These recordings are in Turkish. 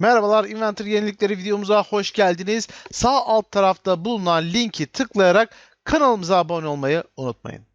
Merhabalar Inventor yenilikleri videomuza hoş geldiniz. Sağ alt tarafta bulunan linki tıklayarak kanalımıza abone olmayı unutmayın.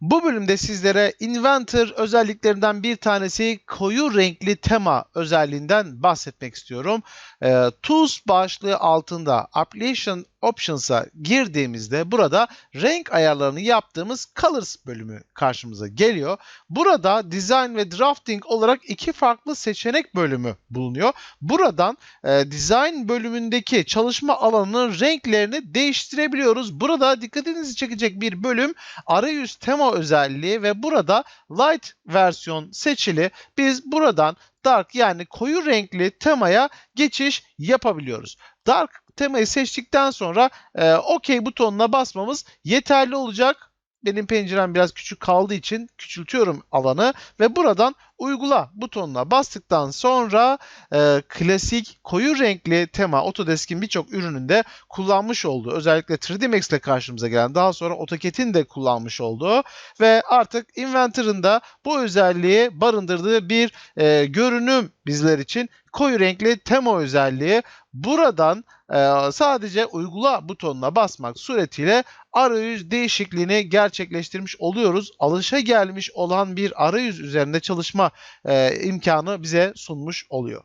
Bu bölümde sizlere Inventor özelliklerinden bir tanesi koyu renkli tema özelliğinden bahsetmek istiyorum. Ee, Tools başlığı altında Application Options'a girdiğimizde burada renk ayarlarını yaptığımız Colors bölümü karşımıza geliyor. Burada Design ve Drafting olarak iki farklı seçenek bölümü bulunuyor. Buradan e, Design bölümündeki çalışma alanının renklerini değiştirebiliyoruz. Burada dikkatinizi çekecek bir bölüm arayüz tema özelliği ve burada Light versiyon seçili. Biz buradan Dark yani koyu renkli temaya geçiş yapabiliyoruz. Dark temayı seçtikten sonra e, OK butonuna basmamız yeterli olacak. Benim pencerem biraz küçük kaldığı için küçültüyorum alanı ve buradan uygula butonuna bastıktan sonra e, klasik koyu renkli tema Autodesk'in birçok ürününde kullanmış olduğu özellikle 3D Max ile karşımıza gelen daha sonra AutoCAD'in de kullanmış olduğu ve artık Inventor'ın bu özelliği barındırdığı bir e, görünüm bizler için koyu renkli tema özelliği. Buradan e, sadece uygula butonuna basmak suretiyle arayüz değişikliğini gerçekleştirmiş oluyoruz. Alışa gelmiş olan bir arayüz üzerinde çalışma e, imkanı bize sunmuş oluyor.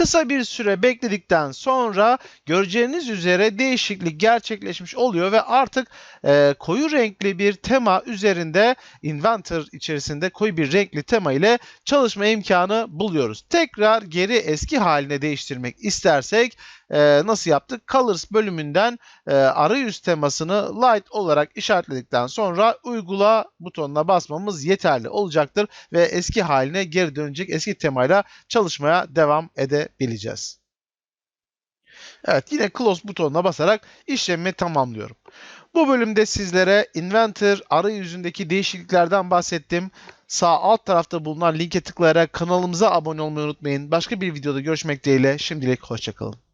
Kısa bir süre bekledikten sonra göreceğiniz üzere değişiklik gerçekleşmiş oluyor ve artık e, koyu renkli bir tema üzerinde Inventor içerisinde koyu bir renkli tema ile çalışma imkanı buluyoruz. Tekrar geri eski haline değiştirmek istersek e, nasıl yaptık? Colors bölümünden e, arayüz temasını light olarak işaretledikten sonra uygula butonuna basmamız yeterli olacaktır ve eski haline geri dönecek eski temayla çalışmaya devam edebileceğiz. Evet yine close butonuna basarak işlemi tamamlıyorum. Bu bölümde sizlere Inventor arayüzündeki değişikliklerden bahsettim. Sağ alt tarafta bulunan linke tıklayarak kanalımıza abone olmayı unutmayın. Başka bir videoda görüşmek dileğiyle şimdilik hoşçakalın.